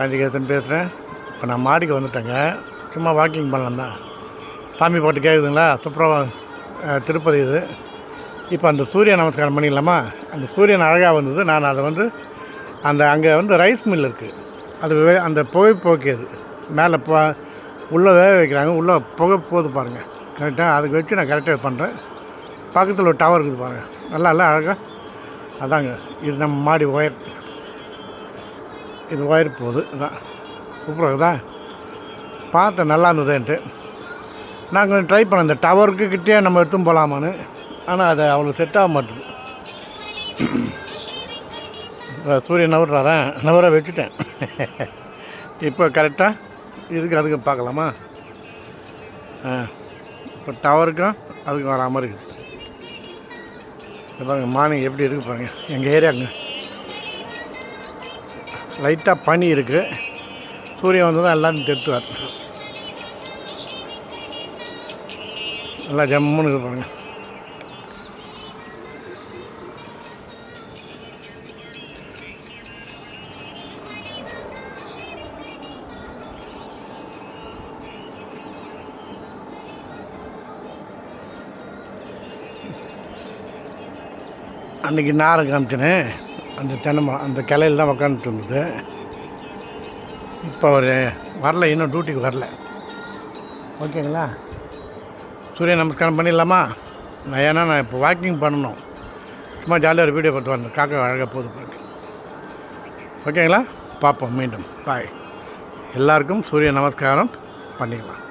காஞ்சிகேதன் பேசுகிறேன் இப்போ நான் மாடிக்கு வந்துட்டேங்க. சும்மா வாக்கிங் பண்ணலாம் தான் சாமி பாட்டு கேட்குதுங்களா சூப்பராக திருப்பதி இது. இப்போ அந்த சூரிய நமஸ்காரம் பண்ணிடலாமா? அந்த சூரியன் அழகாக வந்தது. நான் அதை வந்து அந்த அங்கே வந்து ரைஸ் மில் இருக்குது அது அந்த புகை போக்கியது மேலே போ உள்ளே வேக வைக்கிறாங்க. உள்ளே புகை போகுது பாருங்கள் கரெக்டாக அதுக்கு வச்சு நான் கரெக்டாக பண்ணுறேன் பக்கத்தில் ஒரு டவர் இருக்குது பாருங்கள் நல்லா நல்லா அழகாக அதாங்க. இது நம்ம மாடி ஒயர் இது. ஒயர் போகுது இதான் சூப்பராக இருக்குதா? பார்த்தேன் நல்லா இருந்ததுன்ட்டு. நான் கொஞ்சம் ட்ரை பண்ணேன் இந்த டவருக்கு கிட்டே நம்ம எடுத்தும் போகலாமான்னு ஆனால் அது அவ்வளோ செட் ஆக மாட்டுது. சூரியன் நவர்றாரேன் நவர வச்சுட்டேன். இப்போ கரெக்டாக இதுக்கு அதுக்கு பார்க்கலாமா? ஆ இப்போ டவருக்கும் அதுக்கும் வராமல் இருக்குது. பாருங்கள் மார்னிங் எப்படி இருக்குது பாருங்க. எங்கள் ஏரியாங்க லைட்டாக பனி இருக்குது சூரியன் வந்து தான் எல்லாரும் தெத்துவார் நல்லா ஜம்முன்னு இருக்கு பாருங்க. அன்றைக்கி நாரை காமிச்சினேன் அந்த தென்னை அந்த கிளையில் தான் உக்காந்துட்டு இருந்தது. இப்போ அவர் வரல இன்னும் டியூட்டிக்கு வரல. ஓகேங்களா? சூரிய நமஸ்காரம் பண்ணிடலாமா? நான் ஏன்னா நான் இப்போ வாக்கிங் பண்ணணும். சும்மா ஜாலியாக ஒரு வீடியோ பார்த்து வரணும். காக்கா அழகாக போகுது பாருங்க. ஓகேங்களா? பார்ப்போம் மீண்டும். பாய் எல்லாருக்கும் சூரிய நமஸ்காரம் பண்ணிக்கலாம்